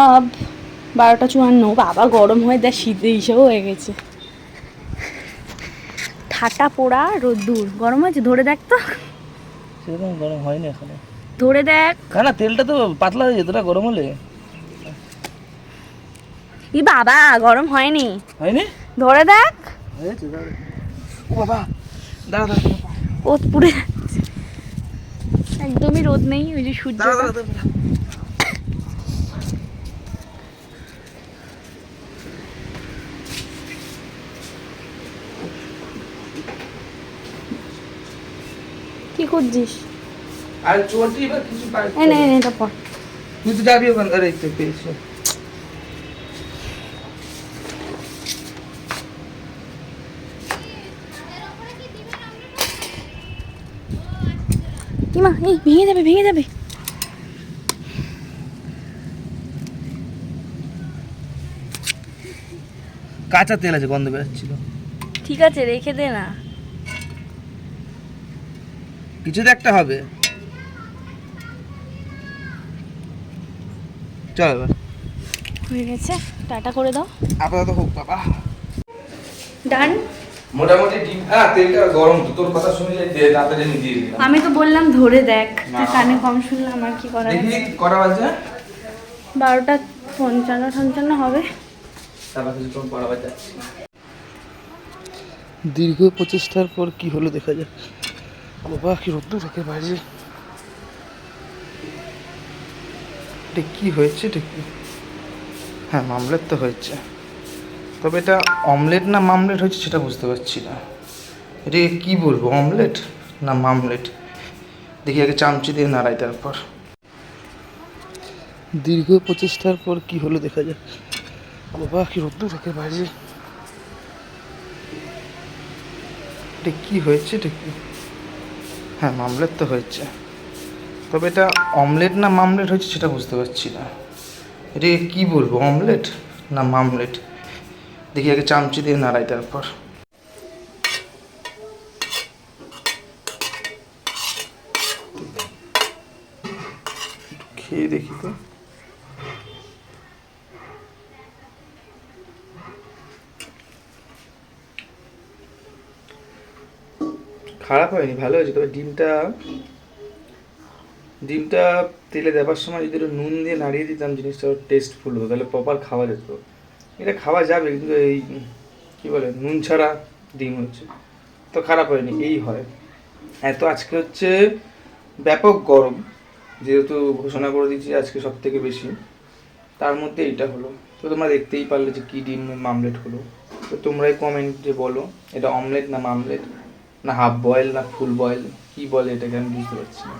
আব বারোটা চুয়ান্ন। বাবা গরম হয়ে দেয় শীতে হিসেবে হয়ে গেছে। ঠাটা পোড়া রোদ্দুর। গরম হয়েছে? ধরে দেখ তো। সেরকম গরম হয়নি এখনও। ধরে দেখ। না তেলটা তো পাতলা হয়ে যেত না গরম হলে। ই বাবা গরম হয়নি। হয়নি? ধরে দেখ। ও বাবা দাঁড়া দাঁড়া ও পুড়ে যাচ্ছে একদমই রোদ নেই ওই যে সূর্য কি করছিস? আর চটি বা কিছু পাই এই নে এটা পর। তুই তো যাবি ওখান আরে তো পেয়েছ। ইমা এই ভেঙে যাবে ভেঙে যাবে। কাঁচা তেল আছে গন্ধ বেরোচ্ছিল। ঠিক আছে রেখে দে না। কিছু তো একটা হবে। চল এবার। হয়ে গেছে টাটা করে দাও। আপাতত হোক বাবা। ডান। মোটামুটি ডিম হ্যাঁ তেলটা গরম তো তোর কথা শুনে আমি দিয়ে দিলাম। আমি তো বললাম ধরে দেখ কানে কম শুনলে আমার কি করা দেখি কটা বাজে বারোটা পঞ্চান্ন পঞ্চান্ন হবে। দীর্ঘ প্রচেষ্টার পর কি হলো দেখা যাক। বাবা কি রোদ্দুর রেখে বাইরে এটা কি হয়েছে, এটা কি? হ্যাঁ মামলেট তো হয়েছে। তবে এটা অমলেট না মামলেট হয়েছে সেটা বুঝতে পারছি না। এটা কি বলব, অমলেট না মামলেট? দেখি আগে চামচি দিয়ে নাড়াই তারপর। দীর্ঘ প্রচেষ্টার পর কি হলো দেখা যাক। বাবা কি রোদ্দুর রেখে বাইরে এটা কি হয়েছে, এটা কি? হ্যাঁ মামলেট তো হয়েছে। তবে এটা অমলেট না মামলেট হয়েছে সেটা বুঝতে পারছি না। এটাকে কী বলব, অমলেট না মামলেট? দেখি আগে চামচি দিয়ে নাড়াই তারপর। খেয়ে দেখি তো। খারাপ হয়নি, ভালো হয়েছে। তবে ডিমটা ডিমটা তেলে দেওয়ার সময় যদি একটু নুন দিয়ে নাড়িয়ে দিতাম, জিনিসটা টেস্টফুল হতো। তাহলে প্রপার খাওয়া যেত। এটা খাওয়া যাবে, কিন্তু এই, কী বলে, নুন ছাড়া ডিম হচ্ছে। তো খারাপ হয়নি, এই হয়। এত আজকে হচ্ছে ব্যাপক গরম, যেহেতু ঘোষণা করে দিয়েছি আজকে সব থেকে বেশি। তার মধ্যে এইটা হলো। তো তোমরা দেখতেই পারলে যে কী ডিম মামলেট হলো। তো তোমরাই কমেন্টে বলো, এটা অমলেট না মামলেট? না হাফ বয়েল না ফুল বয়েল কি বলে এটাকে আমি বুঝতে পারছি না।